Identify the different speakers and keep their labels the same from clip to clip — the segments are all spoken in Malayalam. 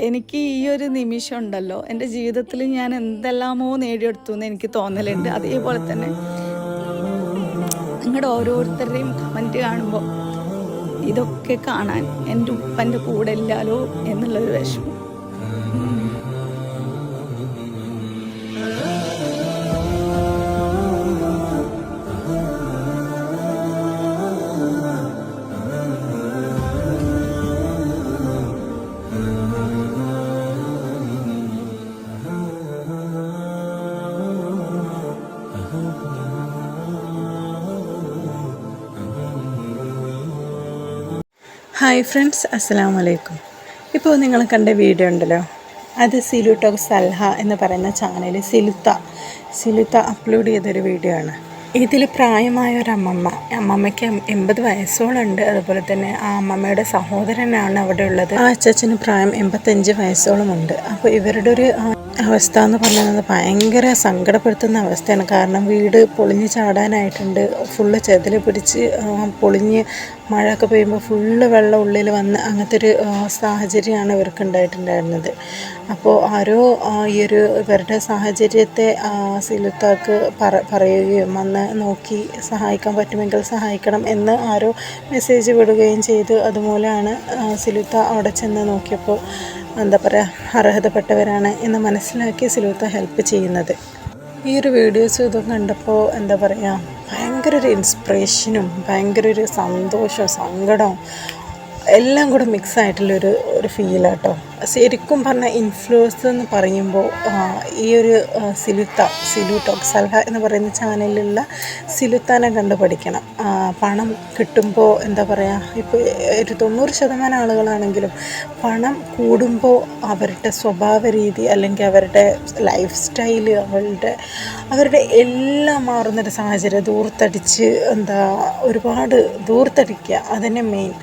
Speaker 1: എനിക്ക് ഈ ഒരു നിമിഷം ഉണ്ടല്ലോ എന്റെ ജീവിതത്തിൽ ഞാൻ എന്തെല്ലാമോ നേടിയെടുത്തു എന്ന് എനിക്ക് തോന്നലുണ്ട്. അതേപോലെ തന്നെ നിങ്ങളുടെ ഓരോരുത്തരുടെയും കമന്റ് കാണുമ്പോൾ ഇതൊക്കെ കാണാൻ എന്റെ ഉപ്പന്റെ കൂടെ ഇല്ലാലോ എന്നുള്ളൊരു വിഷമം.
Speaker 2: ഹായ് ഫ്രണ്ട്സ് അസ്സലാമു വലൈക്കും ഇപ്പോൾ നിങ്ങൾ കണ്ട വീഡിയോ ഉണ്ടല്ലോ. അത് സിലു സൽഹ എന്ന് പറയുന്ന ചാനൽ സിലുത്ത സിലുത്ത അപ്ലോഡ് ചെയ്തൊരു വീഡിയോ ആണ്. ഇതിൽ പ്രായമായ ഒരു അമ്മമ്മ. അമ്മമ്മയ്ക്ക് എൺപത് വയസ്സോളുണ്ട്. അതുപോലെ തന്നെ ആ അമ്മമ്മയുടെ സഹോദരനാണ് അവിടെ ഉള്ളത്. ആ അച്ചച്ചന് പ്രായം എൺപത്തഞ്ച് വയസ്സോളമുണ്ട്. അപ്പോൾ ഇവരുടെ ഒരു അവസ്ഥ എന്ന് പറയുന്നത് ഭയങ്കര സങ്കടപ്പെടുത്തുന്ന അവസ്ഥയാണ്. കാരണം വീട് പൊളിഞ്ഞ് ചാടാനായിട്ടുണ്ട്. ഫുള്ള് ചെതിൽ പിടിച്ച് പൊളിഞ്ഞ് മഴയൊക്കെ പെയ്യുമ്പോൾ ഫുള്ള് വെള്ളം ഉള്ളിൽ വന്ന് അങ്ങനത്തെ ഒരു സാഹചര്യമാണ് ഇവർക്ക് ഉണ്ടായിട്ടുണ്ടായിരുന്നത്. അപ്പോൾ ആരോ ഈ ഒരു ഇവരുടെ സാഹചര്യത്തെ സിലുത്താക്ക് പറ പറയുകയും വന്ന് നോക്കി സഹായിക്കാൻ പറ്റുമെങ്കിൽ സഹായിക്കണം എന്ന് ആരോ മെസ്സേജ് വിടുകയും ചെയ്തു അതുമൂലമാണ് സിലുത്ത അവിടെ ചെന്ന് നോക്കിയപ്പോൾ എന്താ പറയുക അർഹതപ്പെട്ടവരാണ് എന്ന് മനസ്സിലാക്കി സിലൂത്ത ഹെൽപ്പ് ചെയ്യുന്നത്. ഈ ഒരു വീഡിയോസ് ഇതും കണ്ടപ്പോൾ എന്താ പറയുക ഭയങ്കര ഒരു ഇൻസ്പിറേഷനും ഭയങ്കര ഒരു സന്തോഷവും സങ്കടവും എല്ലാം കൂടെ മിക്സ് ആയിട്ടുള്ളൊരു ഒരു ഫീലാട്ടോ ശരിക്കും പറഞ്ഞാൽ ഇൻഫ്ലുവൻസ് എന്ന് പറയുമ്പോൾ ഈ ഒരു സിലുത്ത സിലു സൽഹ എന്ന് പറയുന്ന ചാനലിലുള്ള സിലുത്താനെ കണ്ട് പഠിക്കണം. പണം കിട്ടുമ്പോൾ എന്താ പറയുക ഇപ്പോൾ ഒരു തൊണ്ണൂറ് ശതമാനം ആളുകളാണെങ്കിലും പണം കൂടുമ്പോൾ അവരുടെ സ്വഭാവ രീതി അല്ലെങ്കിൽ അവരുടെ ലൈഫ് സ്റ്റൈൽ അവരുടെ അവരുടെ എല്ലാം മാറുന്നൊരു സാഹചര്യം. ദൂർത്തടിച്ച് എന്താ ഒരുപാട് ദൂർത്തടിക്കുക. അതിനെ മെയിൻ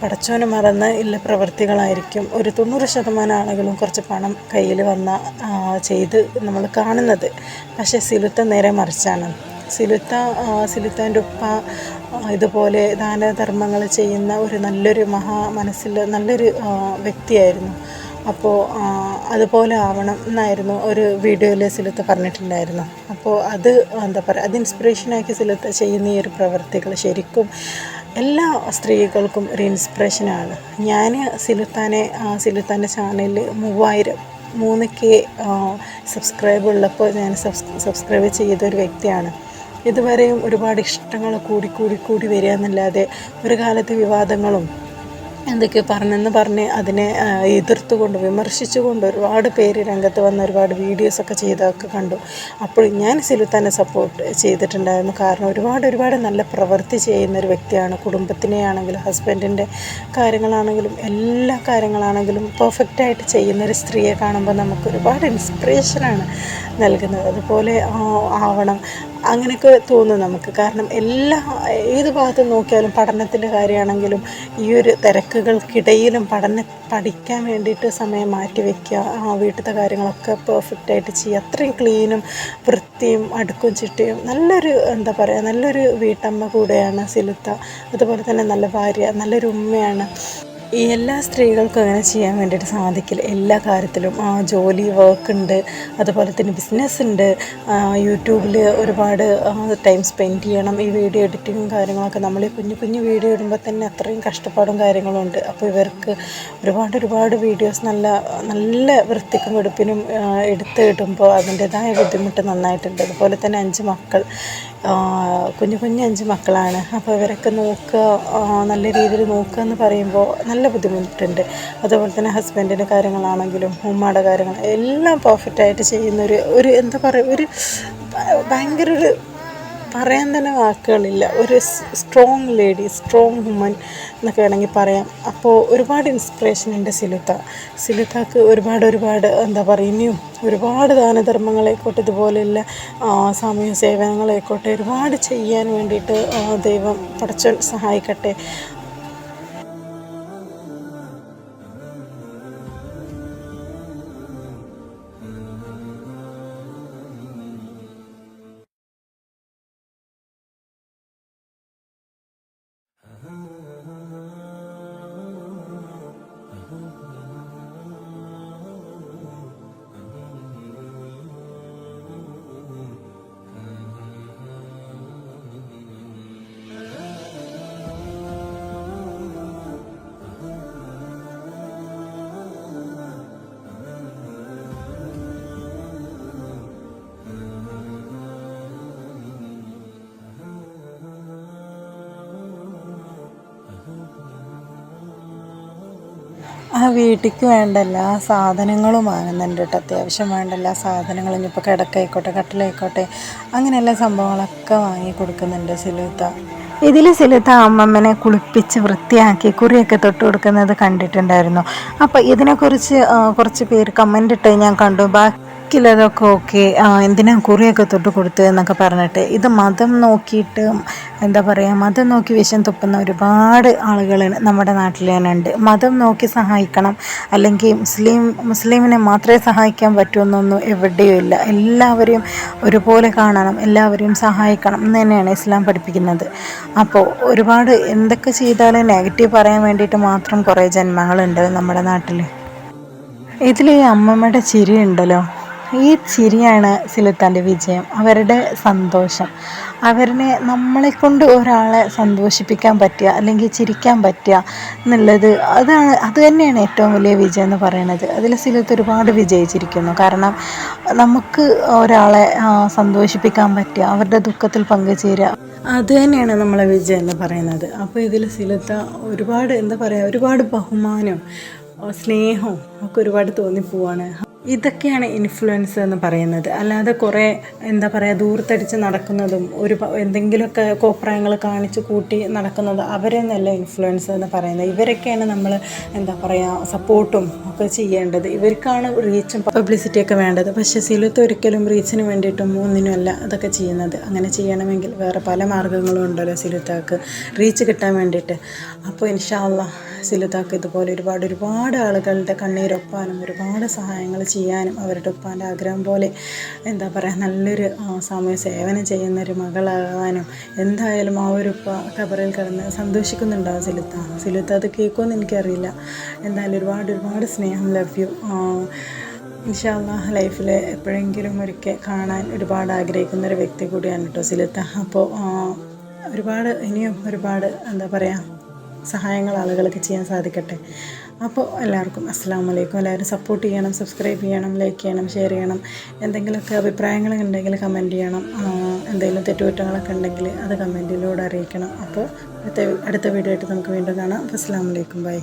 Speaker 2: പടച്ചോനെ മറന്ന് ഇല്ല പ്രവൃത്തികളായിരിക്കും. ഒരു തൊണ്ണൂറ് ശതമാനം ആളുകളും കുറച്ച് പണം കയ്യിൽ വന്ന ചെയ്ത് നമ്മൾ കാണുന്നത്. പക്ഷേ സിലുത്ത നേരെ മറിച്ചാണ്. സിലുത്ത സിലുത്താന്റെ ഉപ്പ ഇതുപോലെ ദാനധർമ്മങ്ങൾ ചെയ്യുന്ന ഒരു നല്ലൊരു മഹാ മനസ്സിൽ നല്ലൊരു വ്യക്തിയായിരുന്നു. അപ്പോൾ അതുപോലെ ആവണം എന്നായിരുന്നു ഒരു വീഡിയോയിൽ സിലുത്ത് പറഞ്ഞിട്ടുണ്ടായിരുന്നു. അപ്പോൾ അത് എന്താ പറയുക അത് ഇൻസ്പിറേഷനാക്കി സിലുത്ത ചെയ്യുന്ന ഈ ഒരു പ്രവർത്തികൾ ശരിക്കും എല്ലാ സ്ത്രീകൾക്കും ഒരു ഇൻസ്പിറേഷനാണ് ഞാൻ സിലുത്താനെ സിലുത്താന്റെ ചാനലിൽ മൂവായിരം മൂന്ന് കെ സബ്സ്ക്രൈബ് ഉള്ളപ്പോൾ ഞാൻ സബ്സ്ക്രൈബ് ചെയ്ത ഒരു വ്യക്തിയാണ്. ഇതുവരെയും ഒരുപാട് ഇഷ്ടങ്ങൾ കൂടി കൂടി കൂടി വരിക എന്നല്ലാതെ ഒരു കാലത്ത് വിവാദങ്ങളും എന്തൊക്കെയോ പറഞ്ഞെന്ന് പറഞ്ഞ് അതിനെ എതിർത്തുകൊണ്ട് വിമർശിച്ചുകൊണ്ട് ഒരുപാട് പേര് രംഗത്ത് വന്ന് ഒരുപാട് വീഡിയോസൊക്കെ ചെയ്തൊക്കെ കണ്ടു. അപ്പോൾ ഞാൻ സിലുത്താനെ സപ്പോർട്ട് ചെയ്തിട്ടുണ്ടായിരുന്നു. കാരണം ഒരുപാട് ഒരുപാട് നല്ല പ്രവൃത്തി ചെയ്യുന്ന ഒരു വ്യക്തിയാണ്. കുടുംബത്തിനെ ആണെങ്കിലും ഹസ്ബൻഡിന്റെ കാര്യങ്ങളാണെങ്കിലും എല്ലാ കാര്യങ്ങളാണെങ്കിലും പെർഫെക്റ്റായിട്ട് ചെയ്യുന്ന ഒരു സ്ത്രീയെ കാണുമ്പോൾ നമുക്ക് ഒരുപാട് ഇൻസ്പിറേഷനാണ് നൽകുന്നത്. അതുപോലെ ആവണം അങ്ങനെയൊക്കെ തോന്നും നമുക്ക്. കാരണം എല്ലാ ഏത് ഭാഗത്ത് നോക്കിയാലും പഠനത്തിന്റെ കാര്യമാണെങ്കിലും ഈ ഒരു തിരക്കുകൾക്കിടയിലും പഠന പഠിക്കാൻ വേണ്ടിയിട്ട് സമയം മാറ്റി വയ്ക്കുക. ആ വീട്ടിലത്തെ കാര്യങ്ങളൊക്കെ പെർഫെക്റ്റായിട്ട് ചെയ്യുക. അത്രയും ക്ലീനും വൃത്തിയും അടുക്കും ചിട്ടയും നല്ലൊരു എന്താ പറയുക നല്ലൊരു വീട്ടമ്മ കൂടെയാണ് സിലുത്ത. അതുപോലെ തന്നെ നല്ല ഭാര്യ നല്ലൊരു ഉമ്മയാണ്. എല്ലാ സ്ത്രീകൾക്കും അങ്ങനെ ചെയ്യാൻ വേണ്ടിയിട്ട് സാധിക്കില്ല. എല്ലാ കാര്യത്തിലും ജോലി വർക്ക് ഉണ്ട്. അതുപോലെ തന്നെ ബിസിനസ് ഉണ്ട്. യൂട്യൂബിൽ ഒരുപാട് ടൈം സ്പെൻഡ് ചെയ്യണം. ഈ വീഡിയോ എഡിറ്റിങ്ങും കാര്യങ്ങളൊക്കെ നമ്മൾ ഈ കുഞ്ഞു കുഞ്ഞു വീഡിയോ ഇടുമ്പോൾ തന്നെ അത്രയും കഷ്ടപ്പാടും കാര്യങ്ങളും ഉണ്ട്. അപ്പോൾ ഇവർക്ക് ഒരുപാട് ഒരുപാട് വീഡിയോസ് നല്ല നല്ല വൃത്തിക്കും വെടുപ്പിനും എടുത്ത് ഇടുമ്പോൾ അതിന്റെതായ ബുദ്ധിമുട്ട് നന്നായിട്ടുണ്ട്. അതുപോലെ തന്നെ അഞ്ച് മക്കൾ. കുഞ്ഞു കുഞ്ഞു അഞ്ച് മക്കളാണ്. അപ്പോൾ ഇവരൊക്കെ നോക്കുക നല്ല രീതിയിൽ നോക്കുക എന്ന് പറയുമ്പോൾ നല്ല ബുദ്ധിമുട്ടുണ്ട്. അതുപോലെ തന്നെ ഹസ്ബൻഡിന്റെ കാര്യങ്ങളാണെങ്കിലും ഉമ്മയുടെ കാര്യങ്ങൾ എല്ലാം പെർഫെക്റ്റായിട്ട് ചെയ്യുന്നൊരു ഒരു എന്താ പറയുക ഒരു ഭയങ്കര ഒരു പറയാൻ തന്നെ വാക്കുകളില്ല. ഒരു സ്ട്രോങ് ലേഡി സ്ട്രോങ് വുമൻ എന്നൊക്കെ വേണമെങ്കിൽ പറയാം. അപ്പോൾ ഒരുപാട് ഇൻസ്പിറേഷൻ ഉണ്ട് സിലുത്ത സിലുത്താക്ക് ഒരുപാട് ഒരുപാട് എന്താ പറയുക ഇനിയും ഒരുപാട് ദാനധർമ്മങ്ങളായിക്കോട്ടെ ഇതുപോലെയുള്ള സാമൂഹ്യ സേവനങ്ങളായിക്കോട്ടെ ഒരുപാട് ചെയ്യാൻ വേണ്ടിയിട്ട് ദൈവം പടച്ചോൻ സഹായിക്കട്ടെ. ആ വീട്ടിലേക്ക് വേണ്ട എല്ലാ സാധനങ്ങളും വാങ്ങുന്നുണ്ട് കേട്ടോ. അത്യാവശ്യം വേണ്ട എല്ലാ സാധനങ്ങളും ഇനിയിപ്പോൾ കിടക്കായിക്കോട്ടെ കട്ടിലായിക്കോട്ടെ അങ്ങനെ എല്ലാ സംഭവങ്ങളൊക്കെ വാങ്ങി കൊടുക്കുന്നുണ്ട് സിലുത്ത. ഇതിൽ സിലുത്ത അമ്മമ്മനെ കുളിപ്പിച്ച് വൃത്തിയാക്കി കുറിയൊക്കെ തൊട്ട് കൊടുക്കുന്നത് കണ്ടിട്ടുണ്ടായിരുന്നു. അപ്പോൾ ഇതിനെക്കുറിച്ച് കുറച്ച് പേര് കമന്റ് ഇട്ട് ഞാൻ കണ്ടു. ബാക്കിയുള്ളതൊക്കെ ഓക്കെ. എന്തിനാ കുറിയൊക്കെ തൊട്ട് കൊടുത്തു എന്നൊക്കെ പറഞ്ഞിട്ട്. ഇത് മതം നോക്കിയിട്ട് എന്താ പറയുക മതം നോക്കി വിഷം തുപ്പുന്ന ഒരുപാട് ആളുകൾ നമ്മുടെ നാട്ടിൽ തന്നെ ഉണ്ട് മതം നോക്കി സഹായിക്കണം. അല്ലെങ്കിൽ മുസ്ലിം മുസ്ലിമിനെ മാത്രമേ സഹായിക്കാൻ പറ്റുമെന്നൊന്നും എവിടെയും ഇല്ല. എല്ലാവരെയും ഒരുപോലെ കാണണം. എല്ലാവരെയും സഹായിക്കണം എന്ന് തന്നെയാണ് ഇസ്ലാം പഠിപ്പിക്കുന്നത്. അപ്പോൾ ഒരുപാട് എന്തൊക്കെ ചെയ്താലും നെഗറ്റീവ് പറയാൻ വേണ്ടിയിട്ട് മാത്രം കുറേ ജന്മങ്ങളുണ്ട് നമ്മുടെ നാട്ടിൽ ഇതിൽ അമ്മമ്മയുടെ ചിരി ഉണ്ടല്ലോ. ഈ ചിരിയാണ് സിലുത്താന്റെ വിജയം അവരുടെ സന്തോഷം. അവരിനെ നമ്മളെ കൊണ്ട് ഒരാളെ സന്തോഷിപ്പിക്കാൻ പറ്റുക അല്ലെങ്കിൽ ചിരിക്കാൻ പറ്റുക എന്നുള്ളത് അതാണ് അത് തന്നെയാണ് ഏറ്റവും വലിയ വിജയം എന്ന് പറയുന്നത്. അതിൽ സിലുത്ത് ഒരുപാട് വിജയിച്ചിരിക്കുന്നു. കാരണം നമുക്ക് ഒരാളെ സന്തോഷിപ്പിക്കാൻ പറ്റുക അവരുടെ ദുഃഖത്തിൽ പങ്കുചേരുക അത് തന്നെയാണ് നമ്മളെ വിജയം എന്ന് പറയുന്നത്. അപ്പോൾ ഇതിൽ സിലുത്ത ഒരുപാട് എന്താ പറയുക ഒരുപാട് ബഹുമാനം സ്നേഹവും ഒക്കെ ഒരുപാട് തോന്നിപ്പോവാണ്. ഇതൊക്കെയാണ് ഇൻഫ്ലുവൻസ് എന്ന് പറയുന്നത്. അല്ലാതെ കുറേ എന്താ പറയുക ദൂരത്തടിച്ച് നടക്കുന്നതും ഒരു എന്തെങ്കിലുമൊക്കെ കോപ്രായങ്ങൾ കാണിച്ച് കൂട്ടി നടക്കുന്നത് അവരെന്നല്ല ഇൻഫ്ലുവൻസ് എന്ന് പറയുന്നത്. ഇവരൊക്കെയാണ് നമ്മൾ എന്താ പറയുക സപ്പോർട്ടും ഒക്കെ ചെയ്യേണ്ടത്. ഇവർക്കാണ് റീച്ചും പബ്ലിസിറ്റിയൊക്കെ വേണ്ടത്. പക്ഷേ സിലുത്ത് ഒരിക്കലും റീച്ചിന് വേണ്ടിയിട്ടും ഒന്നിനുമല്ല അതൊക്കെ ചെയ്യുന്നത്. അങ്ങനെ ചെയ്യണമെങ്കിൽ വേറെ പല മാർഗങ്ങളും ഉണ്ടല്ലോ സിലുത്താക്ക്. റീച്ച് കിട്ടാൻ വേണ്ടിയിട്ട്. അപ്പോൾ ഇൻഷാല്ല സിലുത്താക്ക് ഇതുപോലെ ഒരുപാട് ഒരുപാട് ആളുകളുടെ കണ്ണീരൊപ്പാനും ഒരുപാട് സഹായങ്ങൾ ചെയ്യാനും അവരുടെ ഉപ്പാന്റെ ആഗ്രഹം പോലെ എന്താ പറയുക നല്ലൊരു സാമൂഹ്യ സേവനം ചെയ്യുന്ന ഒരു മകളാകാനും എന്തായാലും ആ ഒരു ഉപ്പ കബറിൽ കിടന്ന് സന്തോഷിക്കുന്നുണ്ടാവും സിലുത്ത? സിലുത്ത അത് കേൾക്കുമെന്ന് എനിക്കറിയില്ല. എന്തായാലും ഒരുപാട് ഒരുപാട് സ്നേഹം ലവ് യു ഇൻഷാല്ല ലൈഫിൽ എപ്പോഴെങ്കിലും ഒരിക്കൽ കാണാൻ ഒരുപാട് ആഗ്രഹിക്കുന്ന ഒരു വ്യക്തി കൂടിയാണ് കേട്ടോ സിലുത്ത. അപ്പോൾ ഒരുപാട് ഇനിയും ഒരുപാട് എന്താ പറയുക സഹായങ്ങൾ ആളുകൾക്ക് ചെയ്യാൻ സാധിക്കട്ടെ. അപ്പോൾ എല്ലാവർക്കും അസ്സാം വലൈക്കും എല്ലാവരും സപ്പോർട്ട് ചെയ്യണം സബ്സ്ക്രൈബ് ചെയ്യണം ലൈക്ക് ചെയ്യണം ഷെയർ ചെയ്യണം. എന്തെങ്കിലുമൊക്കെ അഭിപ്രായങ്ങൾ ഉണ്ടെങ്കിൽ കമന്റ് ചെയ്യണം. എന്തെങ്കിലും തെറ്റുകുറ്റങ്ങളൊക്കെ ഉണ്ടെങ്കിൽ അത് കമന്റിലൂടെ അറിയിക്കണം. അപ്പോൾ അടുത്ത അടുത്ത വീഡിയോ ആയിട്ട് നമുക്ക് വീണ്ടും കാണാം. അപ്പോൾ അസ്സാം വലൈക്കും ബൈ